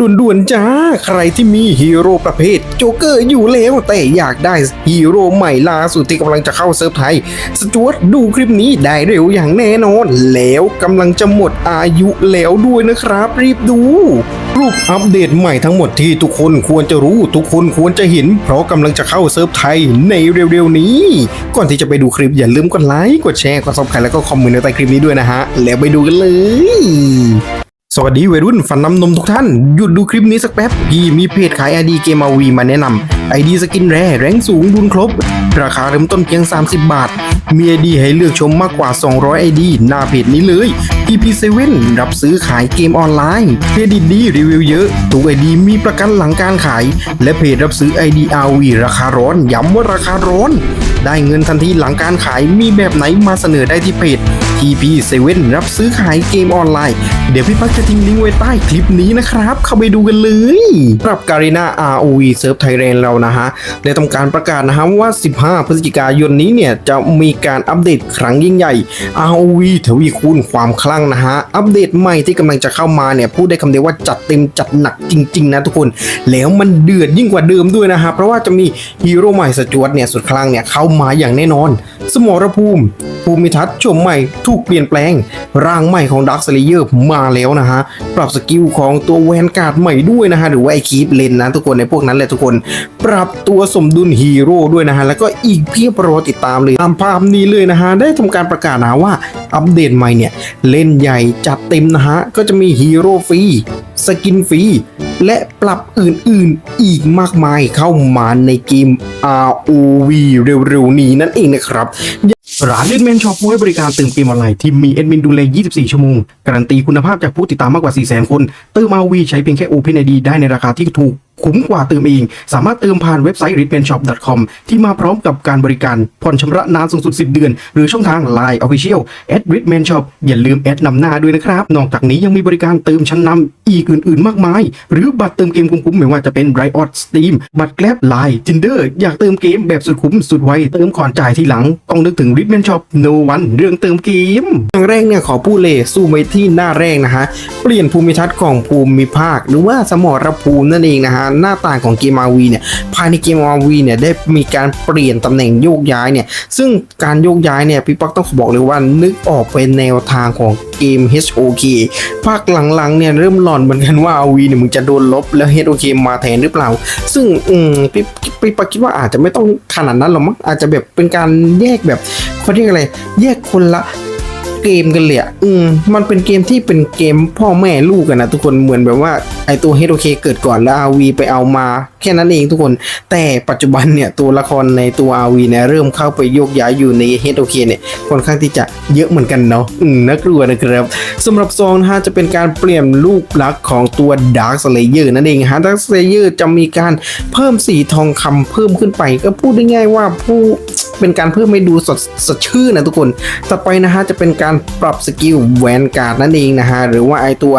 ด่วนๆจ้า ใครที่มีฮีโร่ประเภทโจ๊กเกอร์อยู่แล้ว แต่อยากได้ฮีโร่ใหม่ล่าสุดที่กำลังจะเข้าเซิร์ฟไทย สจวตดูคลิปนี้ได้เร็วอย่างแน่นอน แล้วกำลังจะหมดอายุแล้วด้วยนะครับ รีบดู รูปอัปเดตใหม่ทั้งหมดที่ทุกคนควรจะรู้ทุกคนควรจะเห็น เพราะกำลังจะเข้าเซิร์ฟไทยในเร็วๆนี้ ก่อนที่จะไปดูคลิปอย่าลืมกดไลค์กดแชร์กดซับสไครต์แล้วก็คอมเมนต์ในใต้คลิปนี้ด้วยนะฮะแล้วไปดูกันเลย สวัสดีวัยรุ่นฟันน้ำนมทุกท่าน หยุดดูคลิปนี้สักแป๊บ พี่มีเพจขายไอดีเกมอาวีมาแนะนำไอดีสกินแร่แรงสูงดุนครบ ราคาเริ่มต้นเพียง 30 บาท มีไอดีให้เลือกชมมากกว่า 200ไอดีหน้าเพจนี้เลย PP7 รับซื้อขายเกมออนไลน์เครดิตดีรีวิวเยอะทุกไอดีมีประกันหลังการขาย และเพจรับซื้อไอดีอาวีราคาร้อนย้ำว่าราคาร้อน ได้เงินทันทีหลังการขายมีแบบไหนมาเสนอได้ที่เพจ TP7 รับซื้อขายเกมออนไลน์ เดี๋ยวพี่พักจะทิ้งลิงก์ไว้ใต้คลิปนี้นะครับ เข้าไปดูกันเลยสำหรับการีนา ROV เซิร์ฟไทยแลนด์เรานะฮะได้ทำการประกาศนะฮะว่า 15 พฤศจิกายนนี้เนี่ย จะมีการอัปเดตครั้งยิ่งใหญ่ ROV ทวีคูณความคลั่งนะฮะ อัปเดตใหม่ที่กำลังจะเข้ามาเนี่ยพูดได้คำเดียวว่าจัดเต็มจัดหนักจริง ๆ นะทุกคน แล้วมันเดือดยิ่งกว่าเดิมด้วยนะฮะเพราะว่าจะมีฮีโร่ใหม่สจวตเนี่ยสุดคลั่งเนี่ยเข้ามาอย่างแน่นอน สมรภูมิ ภูมิทัศน์ชมใหม่ถูกเปลี่ยนแปลง ร่างใหม่ของดักสเลเยอร์มาแล้วนะฮะ ปรับสกิลของตัวแวนการ์ดใหม่ด้วยนะฮะ หรือว่าไอคีปเลนนะทุกคนในพวกนั้นแหละทุกคน ปรับตัวสมดุลฮีโร่ด้วยนะฮะ แล้วก็อีกเพียบรอติดตามเลยตามภาพนี้เลยนะฮะ ได้ทำการประกาศนะว่าอัปเดตใหม่เนี่ย เล่นใหญ่จัดเต็มนะฮะ ก็จะมีฮีโร่ฟรีสกินฟรีและปรับอื่นๆ อีกมากมายเข้ามาในเกม ROV เร็วๆ นี้นั่นเองนะครับ ร้านเลดแมนช็อปให้บริการเติมเกมออนไลน์ที่มีแอดมินดูแล 24 ชั่วโมง การันตีคุณภาพจากผู้ติดตามมากกว่า 400,000 คนเติม ROV ใช้เพียงแค่ Open ID ได้ในราคาที่ถูกคุ้มกว่าเติมเอง สามารถเติมผ่านเว็บไซต์ r i d m a n s h o p c o m ที่มาพร้อมกับการบริการผ่อนชำระนานสูงสุด 10 เดือน หรือช่องทาง Line Official at r i d m a n Shop อย่าลืมแอดนำหน้าด้วยนะครับ นอกจากนี้ยังมีบริการเติมชั้นนำอีกอื่น ๆ มากมาย หรือบัตรเติมเกมคุ้มๆไม่ว่าจะเป็น Riot Steam บัตรแกลบ Line Tinder อยากเติมเกมแบบสุดคุ้มสุดไวเติมก่อนจ่ายทีหลังต้องนึกถึงริทเมนช็อปโนวันเรื่องเติมเกมอย่างแรกเนี่ยขอพูดเลยสู้ไปที่หน้าแรกนะฮะเปลี่ยนภูมิทัศน์ของภูมิภาค หรือว่าสมรภูมินั่นเองนะฮะหน้าต่างของเกมอาวีเนี่ยภายในเกมอาวีเนี่ยได้มีการเปลี่ยนตำแหน่งโยกย้ายเนี่ยซึ่งการโยกย้ายเนี่ยพี่ป๊อกต้องบอกเลยว่านึกออกเป็นแนวทางของ เกม HOK ภาคหลังๆเนี่ยเริ่มหลอนเหมือนกันว่า RV เนี่ยมึงจะโดนลบแล้ว HOK มาแทนหรือเปล่า ซึ่งอืมพี่พี่ปคิดว่าอาจจะไม่ต้องขนาดนั้นหรอกมั้งอาจจะแบบเป็นการแยกแบบเขาเรียกอะไร แยกคนละ เกมกันเลยอะอืมมันเป็นเกมที่เป็นเกมพ่อแม่ลูกกันนะทุกคนเหมือนแบบว่าไอตัว HOK เคเกิดก่อนแล้ว RV ไปเอามา แค่นั้นเองทุกคน แต่ปัจจุบันเนี่ยตัวละครในตัว RV เนี่ยเริ่มเข้าไปโยกย้ายอยู่ใน HOK เคเนี่ยค่อนข้างที่จะเยอะเหมือนกันเนาะอืมน่ากลัวนะครับสำหรับซองนะฮะจะเป็นการเปลี่ยนรูปลักษณ์ของตัว Dark Slayer นั่นเองฮะ Dark Slayer จะมีการเพิ่มสีทองคำเพิ่มขึ้นไป ก็พูดได้ง่ายว่าผู้เป็นการเพิ่มให้ดูสดสดชื่นนะทุกคน ต่อไปนะฮะจะเป็นการการปรับสกิลแวนการ์ดนั่นเองนะฮะหรือว่าไอตัว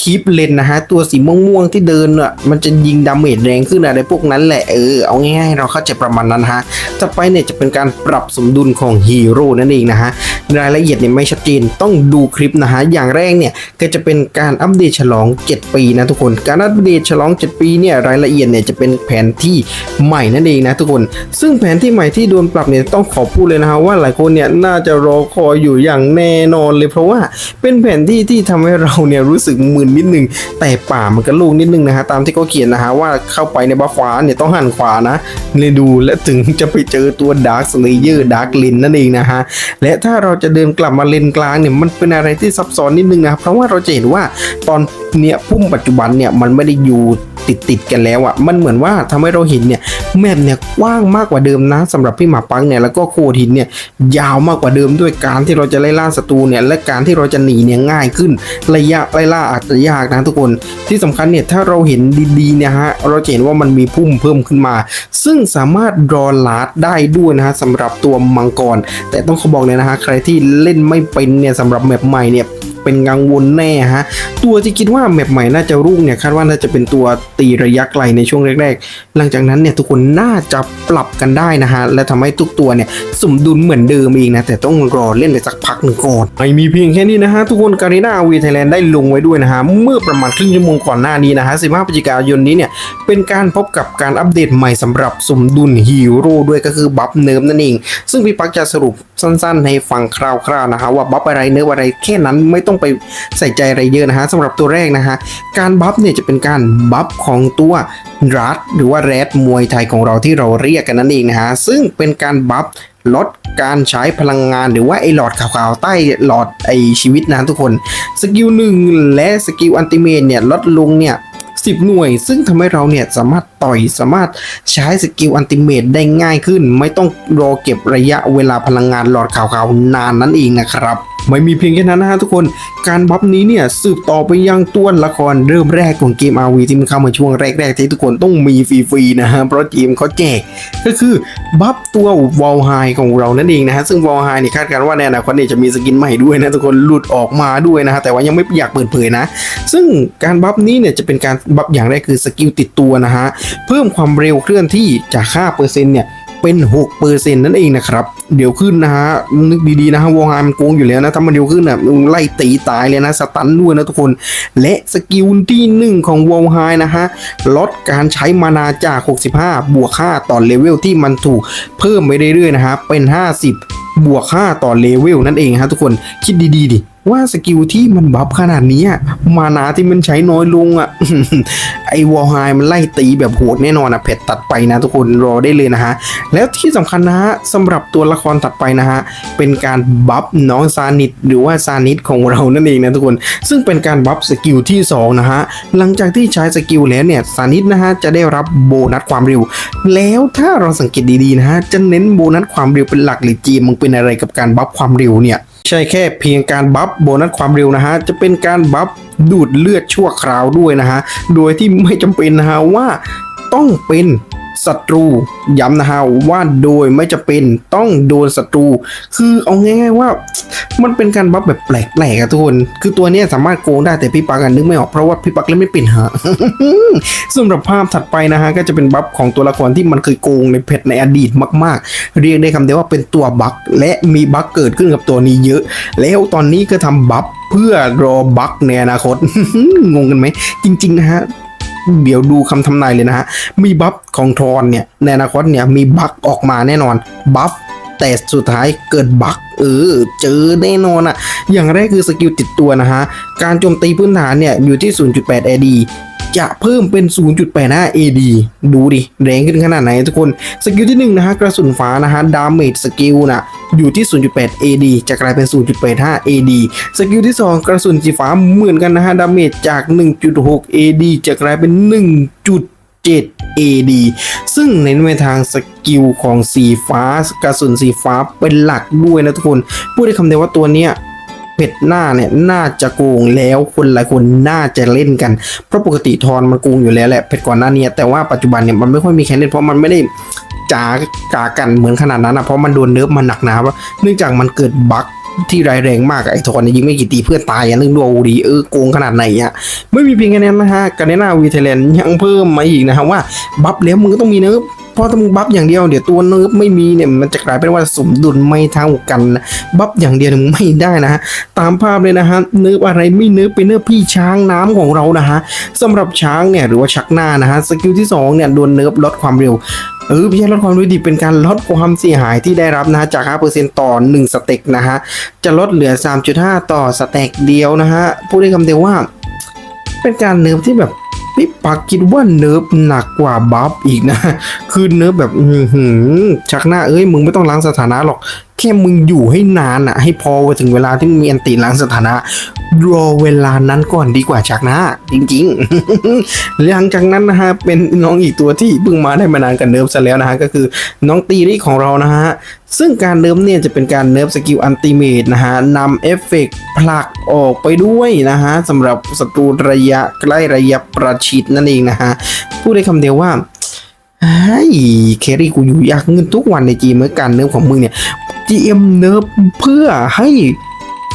คีปเลนนะฮะตัวสีม่วงๆที่เดินอะมันจะยิงดาเมจแรงขึ้นอะไรพวกนั้นแหละเออเอาง่ายๆเราเข้าใจประมาณนั้นฮะต่อไปเนี่ยจะเป็นการปรับสมดุลของฮีโร่นั่นเองนะฮะรายละเอียดเนี่ยไม่ชัดเจนต้องดูคลิปนะฮะอย่างแรกเนี่ยก็จะเป็นการอัปเดตฉลอง 7 ปีนะทุกคน การอัปเดตฉลอง 7 ปีเนี่ยรายละเอียดเนี่ยจะเป็นแผนที่ใหม่นั่นเองนะทุกคน ซึ่งแผนที่ใหม่ที่โดนปรับเนี่ยต้องขอพูดเลยนะฮะว่าหลายคนเนี่ยน่าจะรอคอยอยู่อย่างแน่น่นอนเลยเพราะว่าเป็นแผนที่ที่ทำให้เราเนี่ยรู้สึกมึนนิดนึง แต่ป่ามันก็ลูกนิดนึงนะฮะตามที่เขาเขียนนะฮะว่าเข้าไปในบัฟฟ้าเนี่ยต้องหันขวานะเลยดูและถึงจะไปเจอตัวดาร์คสเลเยอร์ดาร์คลินนั่นเองนะฮะและถ้าเราจะเดินกลับมาเลนกลางเนี่ยมันเป็นอะไรที่ซับซ้อนนิดนึงนะครับเพราะว่าเราจะเห็นว่าตอนเนี่ยพุ่มปัจจุบันเนี่ยมันไม่ได้อยู่ ติดติดกันแล้วอะ่ะมันเหมือนว่าทำให้เราเห็นเนี่ยแมปเนี่ยกว้างมากกว่าเดิมนะสำหรับพี่หมาปังเนี่ยแล้วก็โคดหินเนี่ยยาวมากกว่าเดิมด้วยการที่เราจะไล่ล่าศัตรูเนี่ยและการที่เราจะหนีเนี่ยง่ายขึ้นระยะไล่ล่าอาจจะยากนะทุกคน ที่สำคัญเนี่ยถ้าเราเห็นดีๆเนี่ยฮะเราจะเห็นว่ามันมีพุ่มเพิ่มขึ้นมา ซึ่งสามารถรอลาดได้ด้วยนะฮะสำหรับตัวมังกร แต่ต้องขอบอกเลยนะฮะใครที่เล่นไม่เป็นเนี่ยสำหรับแมปใหม่เนี่ย เป็นกังวลแน่ฮะ ตัวที่คิดว่าแมปใหม่น่าจะรุ่งเนี่ยคาดว่าน่าจะเป็นตัวตีระยะไกลในช่วงแรกๆ หลังจากนั้นเนี่ยทุกคนน่าจะปรับกันได้นะฮะ และทำให้ทุกตัวเนี่ยสมดุลเหมือนเดิมเองนะ แต่ต้องรอเล่นไปสักพักหนึ่งก่อนไม่มีเพียงแค่นี้นะฮะ ทุกคนการีนาวีไทยแลนด์ได้ลงไว้ด้วยนะฮะ เมื่อประมาณครึ่งชั่วโมงก่อนหน้านี้นะฮะ 15พฤศจิกายนนี้เนี่ยเป็นการพบกับการอัปเดตใหม่สำหรับสมดุลฮีโร่ด้วยก็คือบัฟเนิร์ฟนั่นเองซึ่งพี่ปักจะสรุปสั้นๆ ให้ฟังคร่าวๆนะฮะว่าบัฟอะไรเนิร์ฟอะไรแค่นั้นไม่ต้องไปใส่ใจอะไรเยอะนะฮะสำหรับตัวแรกนะฮะการบัฟเนี่ยจะเป็นการบัฟของตัวรัดหรือว่าแรดมวยไทยของเราที่เราเรียกกันนั่นเองนะฮะซึ่งเป็นการบัฟลดการใช้พลังงานหรือว่าไอหลอดขาวๆใต้หลอดไอชีวิตนะทุกคนสกิลหนึ่งและสกิลอันติเมตเนี่ยลดลงเนี่ย10 หน่วย ซึ่งทำให้เราเนี่ยสามารถ ต่อย สามารถใช้สกิลอันติเมตได้ง่ายขึ้น ไม่ต้องรอเก็บระยะเวลาพลังงานหลอดขาวๆนานนั่นเองนะครับไม่มีเพียงแค่นั้นนะฮะทุกคน การบัฟนี้เนี่ยสืบต่อไปยังตัวละครเริ่มแรกของเกม RV ที่มันเข้ามาช่วงแรกๆที่ทุกคนต้องมีฟรีๆนะฮะ เพราะทีมเขาแจกก็คือบัฟตัววอลไฮของเรานั่นเองนะฮะ ซึ่งวอลไฮนี่คาดการณ์ว่าในอนาคตเนี่ยจะมีสกินใหม่ด้วยนะทุกคนหลุดออกมาด้วยนะฮะ แต่ว่ายังไม่อยากเปิดเผยนะ ซึ่งการบัฟนี้เนี่ยจะเป็นการบัฟอย่างแรกคือสกิลติดตัวนะฮะเพิ่มความเร็วเคลื่อนที่จาก5%เนี่ยเป็น6%นั่นเองนะครับ เดี๋ยวขึ้นนะฮะนึกดีๆนะฮะวอลไฮมันโกงอยู่แล้วนะถ้ามันเร็วขึ้นอะไล่ตีตายเลยนะสตันด้วยนะทุกคน และสกิลที่ 1 ของวอลไฮนะฮะลดการใช้มานาจาก 65 บวก5ต่อเลเวลที่มันถูกเพิ่มไปเรื่อยๆนะฮะเป็น 50 บวก5ต่อเลเวลนั่นเองฮะทุกคนคิดดีๆดิ ว่าสกิลที่มันบัฟขนาดนี้มานาที่มันใช้น้อยลงอะ ไอวอลไฮมันไล่ตีแบบโหดแน่นอนอะเผ็ดตัดไปนะทุกคนรอได้เลยนะฮะ แล้วที่สำคัญนะฮะสำหรับตัวละครถัดไปนะฮะ เป็นการบัฟน้องซานิดหรือว่าซานิดของเรานั่นเองนะทุกคน ซึ่งเป็นการบัฟสกิลที่ 2 นะฮะ หลังจากที่ใช้สกิลแล้วเนี่ยซานิดนะฮะจะได้รับโบนัสความเร็ว แล้วถ้าเราสังเกตดีๆนะฮะจะเน้นโบนัสความเร็วเป็นหลักหรือจีมมึงเป็นอะไรกับการบัฟความเร็วเนี่ย ใช่แค่เพียงการบัฟโบนัสความเร็วนะฮะ จะเป็นการบัฟดูดเลือดชั่วคราวด้วยนะฮะ โดยที่ไม่จำเป็นนะฮะว่าต้องเป็น ศัตรูย้ำนะฮะว่าโดยไม่จะเป็นต้องโดนศัตรู คือเอาง่ายๆว่ามันเป็นการบัฟแบบแปลกๆอะทุกคน คือตัวนี้สามารถโกงได้แต่พี่ปักกันนึกไม่ออกเพราะว่าพี่ปักเล่นไม่เป็นฮะสำหรับภาพถัดไปนะฮะก็จะเป็นบัฟของตัวละครที่มันเคยโกงในเพจในอดีตมาก ๆ เรียกได้คำเดียวว่าเป็นตัวบักและมีบักเกิดขึ้นกับตัวนี้เยอะ แล้วตอนนี้ก็ทำบัฟเพื่อรอบักในอนาคตงงกันไหมจริงๆนะฮะ เดี๋ยวดูคำทำนายเลยนะฮะ มีบัฟของทรอนเนี่ยในอนาคตเนี่ยมีบัฟออกมาแน่นอน บัฟแต่สุดท้ายเกิดบักเออเจอแน่นอนอะอย่างแรกคือสกิลติดตัวนะฮะ การโจมตีพื้นฐานเนี่ยอยู่ที่ 0.8 AD จะเพิ่มเป็น 0.85 AD ดูดิ แรงขึ้นขนาดไหนทุกคน สกิลที่1นะฮะ กระสุนฟ้านะฮะ ดาเมจสกิลนะ อยู่ที่ 0.8 AD จะกลายเป็น 0.85 AD สกิลที่ 2 กระสุนสีฟ้าเหมือนกันนะฮะ ดาเมจจาก 1.6 AD จะกลายเป็น 1.7 AD ซึ่งเน้นไปทางสกิลของสีฟ้ากระสุนสีฟ้าเป็นหลักด้วยนะทุกคน พูดได้คำเดียวว่าตัวเนี้ยเผ็ดหน้าเนี่ยน่าจะโกงแล้วคนหลายคนน่าจะเล่นกัน เพราะปกติทอนมันโกงอยู่แล้วแหละเผ็ดก่อนหน้านี้แต่ว่าปัจจุบันเนี่ยมันไม่ค่อยมีใครเล่นเพราะมันไม่ได้ จากากันเหมือนขนาดนั้นนะเพราะมันโดนเนิร์ฟมันหนักหนาว่าเนื่องจากมันเกิดบั๊กที่ร้ายแรงมากไอ้ทอนเนี่ยยิงไม่กี่ตีเพื่อนตายอะนึงดูเอาดีเออโกงขนาดไหนอะไม่มีเพียงแค่นั้นนะฮะการเนนาวีเทเลนยังเพิ่มมาอีกนะฮะว่าบัฟแล้วมึงก็ต้องมีเนิร์ฟ เพราะถ้ามึงบัฟอย่างเดียวเดี๋ยวตัวเนิร์ฟไม่มีเนี่ยมันจะกลายเป็นว่าสมดุลไม่เท่ากันนะบัฟอย่างเดียวเนี่ยไม่ได้นะฮะตามภาพเลยนะฮะเนิร์ฟอะไรไม่เนิร์ฟเป็นเนิร์ฟพี่ช้างน้ำของเรานะฮะสำหรับช้างเนี่ยหรือว่าชักหน้านะฮะสกิลที่สองเนี่ยโดนเนิร์ฟลดความเร็วเออไม่ใช่ลดความเร็วดิเป็นการลดความเสียหายที่ได้รับนะฮะจาก 5%ต่อ 1 สเต็กนะฮะ จะลดเหลือ 3.5 ต่อสเต็กเดียวนะฮะ พูดได้คำเดียวว่า เป็นการเนิร์ฟที่แบบ นี่ปักคิดว่าเนิร์ฟหนักกว่าบัฟอีกนะ คือเนิร์ฟแบบอือหือชักหน้าเอ้ยมึงไม่ต้องล้างสถานะหรอก ค่มึงอยู่ให้นานอะให้พอถึงเวลาที่มึงมีอันตีล้างสถานะรอเวลานั้นก่อนดีกว่าชักหน้าจริงๆ หลังจากนั้นนะฮะเป็นน้องอีกตัวที่เพิ่งมาได้มานานกับเนิร์ฟซะแล้วนะฮะก็คือน้องตีริของเรานะฮะซึ่งการเนิร์ฟเนี่ยจะเป็นการเนิร์ฟสกิลอันติเมตนะฮะนำเอฟเฟกผลักออกไปด้วยนะฮะสำหรับศัตรูระยะใกล้ระยะประชิดนั่นเองนะฮะพูดได้คำเดียวว่า ไอ้เครี่กูอยู่อยากเงินทุกวันในจีเมื่อการเนิร์ฟของมึงเนี่ย GM เนิร์ฟเพื่อให้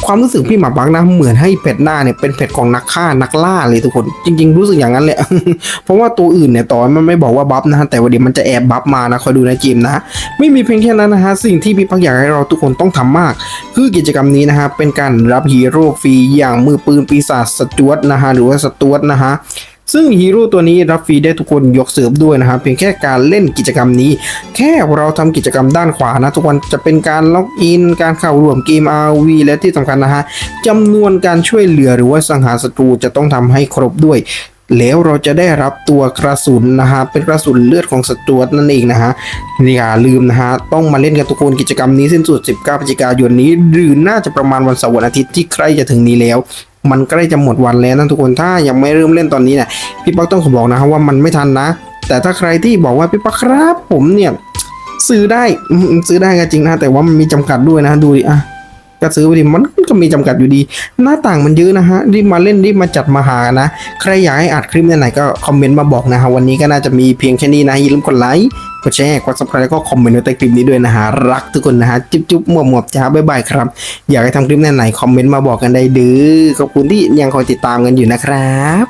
ความรู้สึกพี่หมาบักนะเหมือนให้เพจหน้าเนี่ยเป็นเพจของนักฆ่านักล่าเลยทุกคน จริง ๆ รู้สึกอย่างนั้นแหละ เพราะว่าตัวอื่นเนี่ยต่อมันไม่บอกว่าบัฟนะฮะแต่ว่าเดี๋ยวมันจะแอบบัฟมานะคอยดูนะจิมนะ ไม่มีเพียงแค่นั้นนะฮะสิ่งที่พี่ปักอยากให้เราทุกคนต้องทำมาก คือกิจกรรมนี้นะฮะเป็นการรับฮีโร่ฟรีอย่างมือปืนปีศาจสจวตนะฮะหรือว่าสตวตนะฮะ ซึ่งฮีโร่ตัวนี้รับฟรีได้ทุกคนยกเสร์ฟด้วยนะฮะเพียงแค่การเล่นกิจกรรมนี้ แค่เราทำกิจกรรมด้านขวานะทุกวันจะเป็นการล็อกอิน การเข้าร่วมเกม RV และที่สำคัญนะฮะจำนวนการช่วยเหลือหรือว่าสังหารศัตรูจะต้องทำให้ครบด้วยแล้วเราจะได้รับตัวกระสุนนะฮะเป็นกระสุนเลือดของสจวตนั่นเองนะฮะอย่าลืมนะฮะต้องมาเล่นกันทุกคนกิจกรรมนี้สิ้นสุด 19พฤศจิกายนนี้ หรือน่าจะประมาณวันเสาร์วันอาทิตย์ที่ใกล้จะถึงนี้แล้วมันใกล้จะหมดวันแล้วนะทุกคนถ้ายังไม่เริ่มเล่นตอนนี้เนี่ยพี่ป๊อกต้องขอบอกนะครับว่ามันไม่ทันนะ แต่ถ้าใครที่บอกว่าพี่ป๊อกครับผมเนี่ยซื้อได้ซื้อได้ก็จริงนะแต่ว่ามันมีจำกัดด้วยนะดูดิอะ ก็ซื้อไปดิมันก็มีจำกัดอยู่ดี หน้าต่างมันเยอะนะฮะรีบมาเล่นรีบมาจัดมาหานะ ใครอยากให้อัดคลิปไหนก็คอมเมนต์มาบอกนะฮะวันนี้ก็น่าจะมีเพียงแค่นี้นะอย่าลืมกดไลค์กดแชร์กด subscribe แล้วก็คอมเมนต์ไว้ใต้คลิปนี้ด้วยนะฮะรักทุกคนนะฮะจุ๊บจุ๊บหมวบหมวบจ้าบ๊ายบายครับ อยากให้ทำคลิปไหนคอมเมนต์มาบอกกันได้เด้อขอบคุณที่ยังคอยติดตามกันอยู่นะครับ